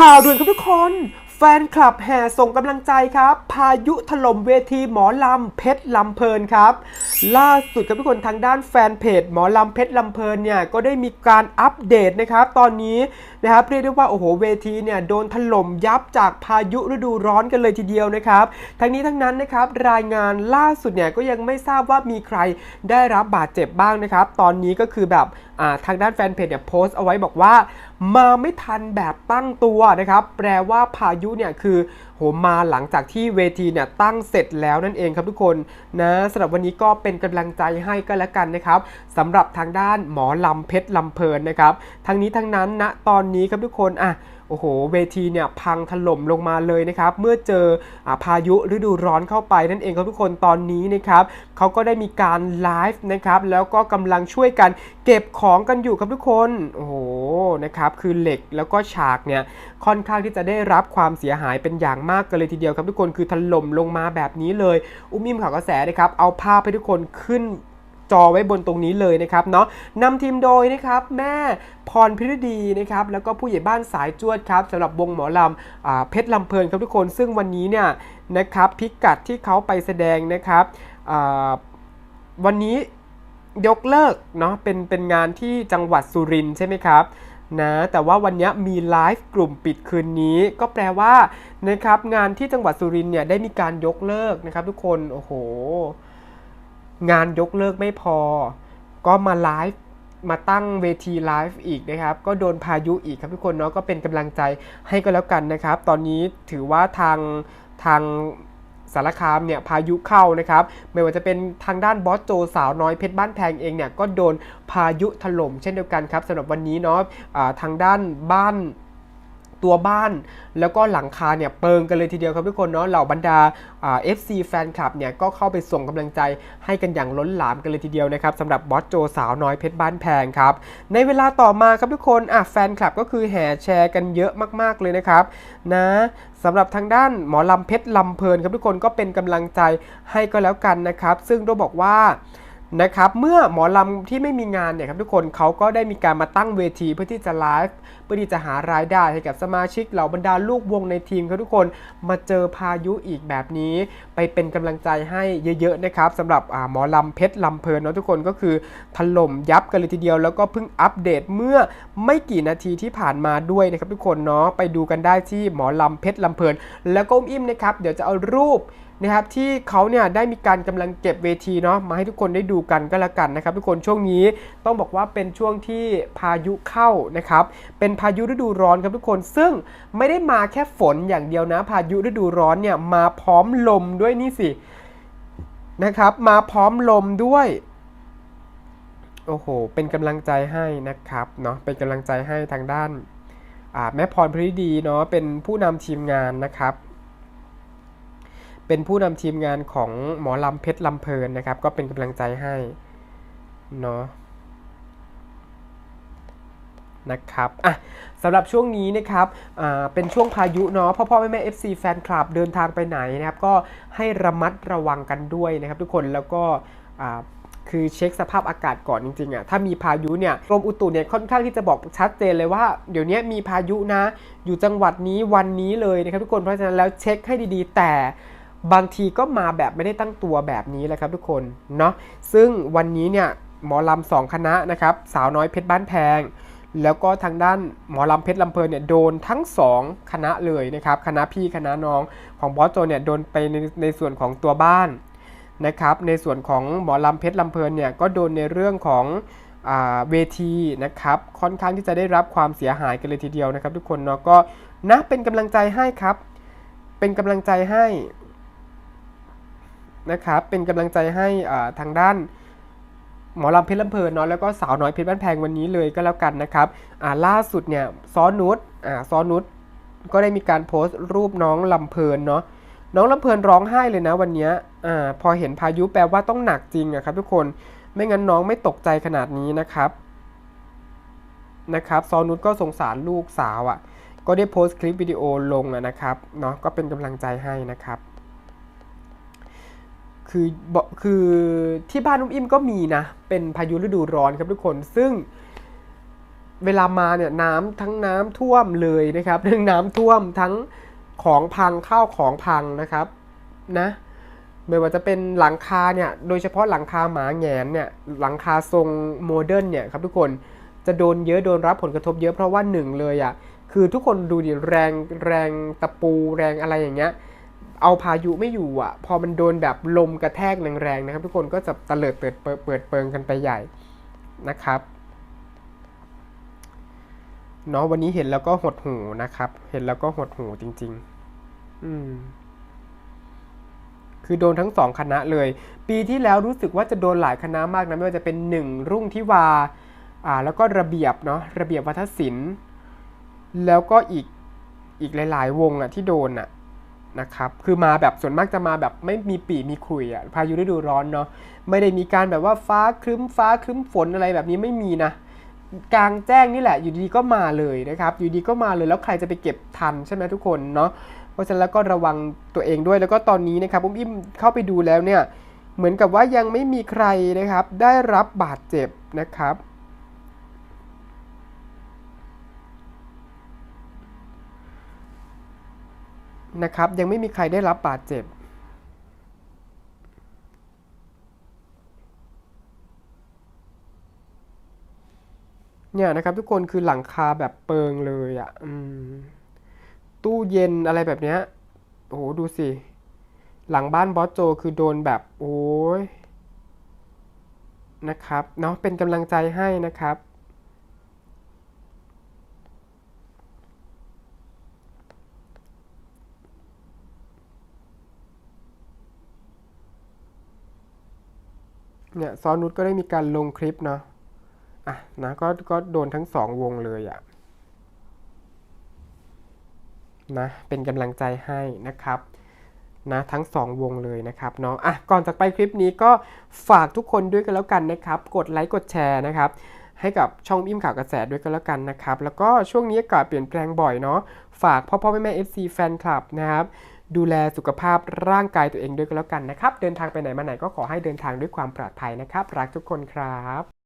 ข่าวด่วนครับทุกคน แฟนคลับแห่ส่งกำลังใจครับ พายุถล่มเวทีหมอลำเพชรลำเพลินครับ ล่าสุดครับทุกคนทางด้านแฟนเพจหมอลำเพชรลำเพลินเนี่ยก็ได้มีการอัปเดตนะครับ ตอนนี้นะครับเรียกได้ว่าโอ้โหเวทีเนี่ยโดนถล่มยับจากพายุฤดูร้อนกันเลยทีเดียวนะครับ ทั้งนี้ทั้งนั้นนะครับรายงานล่าสุดเนี่ยก็ยังไม่ทราบว่ามีใครได้รับบาดเจ็บบ้างนะครับ ตอนนี้ก็คือแบบอ่าทางด้านแฟนเพจเนี่ยโพสต์เอาไว้บอกว่า มาไม่ทันแบบตั้งตัวนะครับ แปลว่าพายุเนี่ยคือโหมาหลังจากที่เวทีเนี่ยตั้งเสร็จแล้วนั่นเองครับทุกคนนะสำหรับวันนี้ก็เป็นกำลังใจให้ก็แล้วกันนะครับสำหรับทางด้านหมอลำเพชรลำเพลินนะครับทั้งนี้ทั้งนั้นณตอนนี้ครับทุกคนอะ โอ้โห เวทีเนี่ยพังถล่มลงมาเลยนะครับ เมื่อเจออพายุฤดูร้อนเข้าไปนั่นเองครับทุกคนตอนนี้นะครับเขาก็ได้มีการไลฟ์นะครับแล้วก็กำลังช่วยกันเก็บของกันอยู่ครับทุกคน โอ้โหนะครับคือเหล็กแล้วก็ฉากเนี่ยค่อนข้างที่จะได้รับความเสียหายเป็นอย่างมากกันเลยทีเดียวครับทุกคนคือถล่มลงมาแบบนี้เลย อุ้มอิมข่าวกระแสนะครับเอาภาพให้ทุกคนขึ้น จอไว้บนตรงนี้เลยนะครับเนาะนำทีมโดยนะครับแม่พรพิรดีนะครับแล้วก็ผู้ใหญ่บ้านสายจวดครับสำหรับวงหมอลำอเพชรลำเพลินครับทุกคนซึ่งวันนี้เนี่ยนะครับพิกัดที่เขาไปแสดงนะครับวันนี้ยกเลิกเนาะเป็นเป็นงานที่จังหวัดสุรินทร์ใช่ไหมครับนะแต่ว่าวันนี้มีไลฟ์กลุ่มปิดคืนนี้ ก็แปลว่านะครับงานที่จังหวัดสุรินทร์เนี่ยได้มีการยกเลิกนะครับทุกคนโอ้โห งานยกเลิกไม่พอ ก็มาไลฟ์มาตั้งเวทีไลฟ์อีกนะครับ ก็โดนพายุอีกครับทุกคนเนาะก็เป็นกำลังใจให้ก็แล้วกันนะครับ ตอนนี้ถือว่าทางทางสารคามเนี่ยพายุเข้านะครับ ไม่ว่าจะเป็นทางด้านบอสโจสาวน้อยเพชรบ้านแพงเองเนี่ยก็โดนพายุถล่มเช่นเดียวกันครับสำหรับวันนี้เนาะะทางด้านบ้าน ตัวบ้าน แล้วก็หลังคาเนี่ยเปิงกันเลยทีเดียวครับทุกคนเนาะเหล่าบรรดาเอ่า FC แฟนคลับเนี่ยก็เข้าไปส่งกำลังใจให้กันอย่างล้นหลามกันเลยทีเดียวนะครับสำหรับบอสโจสาวน้อยเพชรบ้านแพงครับ ในเวลาต่อมาครับทุกคนอะแฟนคลับก็คือแห่แชร์กันเยอะมาก ๆเลยนะครับนะสำหรับทางด้านหมอลำเพชรลำเพลินครับทุกคนก็เป็นกำลังใจให้ก็แล้วกันนะครับ ซึ่งต้องบอกว่า นะครับเมื่อหมอลำที่ไม่มีงานเนี่ยครับทุกคนเขาก็ได้มีการมาตั้งเวทีเพื่อที่จะไลฟ์เพื่อที่จะหารายได้ให้กับสมาชิกเหล่าบรรดาลูกวงในทีมครับทุกคนมาเจอพายุอีกแบบนี้ ไปเป็นกำลังใจให้เยอะๆนะครับสำหรับหมอลำเพชรลำเพลินเนาะทุกคนก็คือถล่มยับกันเลยทีเดียว แล้วก็เพิ่งอัปเดตเมื่อไม่กี่นาทีที่ผ่านมาด้วยนะครับทุกคนเนาะไปดูกันได้ที่หมอลำเพชรลำเพลิน แล้วก็อุ้มอิ่มนะครับเดี๋ยวจะเอารูป นะครับที่เขาเนี่ยได้มีการกำลังเก็บเวทีเนาะมาให้ทุกคนได้ดูกันก็แล้วกันนะครับ ทุกคนช่วงนี้ต้องบอกว่าเป็นช่วงที่พายุเข้านะครับเป็นพายุฤดูร้อนครับทุกคน ซึ่งไม่ได้มาแค่ฝนอย่างเดียวนะ พายุฤดูร้อนเนี่ยมาพร้อมลมด้วยนี่สินะครับมาพร้อมลมด้วยโอ้โห เป็นกำลังใจให้นะครับเนาะ เป็นกำลังใจให้ทางด้านแม่พรพริดีเนาะ เป็นผู้นำทีมงานนะครับ เป็นผู้นำทีมงานของหมอลำเพชรลำเพลินนะครับ ก็เป็นกำลังใจให้เนาะนะครับอะสำหรับช่วงนี้นะครับอ่าเป็นช่วงพายุเนาะพ่อพ่อแม่แม่ FC แฟนคลับเดินทางไปไหนนะครับ ก็ให้ระมัดระวังกันด้วยนะครับ ทุกคนแล้วก็อ่าคือเช็คสภาพอากาศก่อนจริงๆอะถ้ามีพายุเนี่ยกรมอุตุเนี่ยค่อนข้างที่จะบอกชัดเจนเลยว่า เดี๋ยวนี้มีพายุนะ อยู่จังหวัดนี้วันนี้เลยนะครับทุกคนเพราะฉะนั้นแล้วเช็คให้ดีๆ แต่ บางทีก็มาแบบไม่ได้ตั้งตัวแบบนี้แหละครับทุกคนเนาะซึ่งวันนี้เนี่ยหมอลำสองคณะนะครับสาวน้อยเพชรบ้านแพง แล้วก็ทางด้านหมอลำเพชรลำเพลินเนี่ยโดนทั้ง 2 คณะเลยนะครับคณะพี่คณะน้องของบอสโจเนี่ยโดนไปในในส่วนของตัวบ้านนะครับในส่วนของหมอลำเพชรลำเพลินเนี่ยก็โดนในเรื่องของอเวทีนะครับค่อนข้างที่จะได้รับความเสียหายกันเลยทีเดียวนะครับ ทุกคนเนาะก็นะเป็นกำลังใจให้ครับ เป็นกำลังใจให้ นะครับ เป็นกำลังใจให้ทางด้านหมอลำเพชรลำเพลินเนาะแล้วก็สาวน้อยเพชรบ้านแพงวันนี้เลยก็แล้วกันนะครับล่าสุดเนี่ยซ้อนนุชซ้อนนุชก็ได้มีการโพสต์รูปน้องลำเพลินเนาะน้องลำเพลินร้องไห้เลยนะวันนี้อพอเห็นพายุแปลว่าต้องหนักจริงอะครับทุกคนไม่งั้นน้องไม่ตกใจขนาดนี้นะครับนะครับซอนนุชก็สงสารลูกสาวอะ่ะ ก็ได้โพสต์คลิปวิดีโอลงอะนะครับเนาะก็เป็นกำลังใจให้นะครับ คือคือที่บ้านนุ่มอิ่มก็มีนะ เป็นพายุฤดูร้อนครับทุกคนซึ่งเวลามาเนี่ยน้ำทั้งน้ำท่วมเลยนะครับเรื่องน้ำท่วมทั้งของพังข้าวของพังนะครับนะไม่ว่าจะเป็นหลังคาเนี่ยโดยเฉพาะหลังคาหมาแหงนเนี่ยหลังคาทรงโมเดิร์นเนี่ยครับทุกคนจะโดนเยอะโดนรับผลกระทบเยอะเพราะว่าหนึ่งเลยอะคือทุกคนดูดิแรงแรงตะปูแรงอะไรอย่างเงี้ย เอาพายุไม่อยู่อะ พอมันโดนแบบลมกระแทกแรงๆนะครับ ทุกคนก็จะตะเลิดเปิดเปิดเปิงกันไปใหญ่นะครับเนาะวันนี้เห็นแล้วก็หดหูนะครับ เห็นแล้วก็หดหูจริง ๆ อืม คือโดนทั้งสองคณะเลย ปีที่แล้วรู้สึกว่าจะโดนหลายคณะมากนะไม่ว่าจะเป็นหนึ่งรุ่งทิวา อ่า แล้วก็ระเบียบเนาะระเบียบวัฒนศิลป์ แล้วก็อีกอีกหลาย ๆ วงอะที่โดนอะ นะครับคือมาแบบส่วนมากจะมาแบบไม่มีปีมีคุยอะพายุฤดูร้อนเนาะไม่ได้มีการแบบว่าฟ้าครึ้มฟ้าครึ้มฝนอะไรแบบนี้ไม่มีนะกลางแจ้งนี่แหละอยู่ดีก็มาเลยนะครับอยู่ดีก็มาเลยแล้วใครจะไปเก็บทันใช่ไหมทุกคนเนาะเพราะฉะนั้นแล้วก็ระวังตัวเองด้วยแล้วก็ตอนนี้นะครับอุ้มอิ่มเข้าไปดูแล้วเนี่ยเหมือนกับว่ายังไม่มีใครนะครับได้รับบาดเจ็บนะครับ นะครับ ยังไม่มีใครได้รับบาดเจ็บเนี่ยนะครับทุกคนคือหลังคาแบบเปิงเลยอะ่ะตู้เย็นอะไรแบบเนี้ยโอ้โหดูสิ หลังบ้านบอสโจคือโดนแบบโอ้ยนะครับเนาะเป็นกำลังใจให้นะครับ เนี่ยซอนุชก็ได้มีการลงคลิปเนาะอะนะก็ก็โดนทั้งสองวงเลยอะนะเป็นกำลังใจให้นะครับนะทั้งสองวงเลยนะครับเนาะอะก่อนจากไปคลิปนี้ก็ฝากทุกคนด้วยกันแล้วกันนะครับ กดไลค์กดแชร์นะครับให้กับช่องอิ่มข่าวกระแสด้วยกันแล้วกันนะครับ แล้วก็ช่วงนี้อากาศเปลี่ยนแปลงบ่อยเนาะฝากพ่อพ่อแม่แม่ FC แฟนคลับนะครับ ดูแลสุขภาพร่างกายตัวเองด้วยก็แล้วกันนะครับ เดินทางไปไหนมาไหนก็ขอให้เดินทางด้วยความปลอดภัยนะครับ รักทุกคนครับ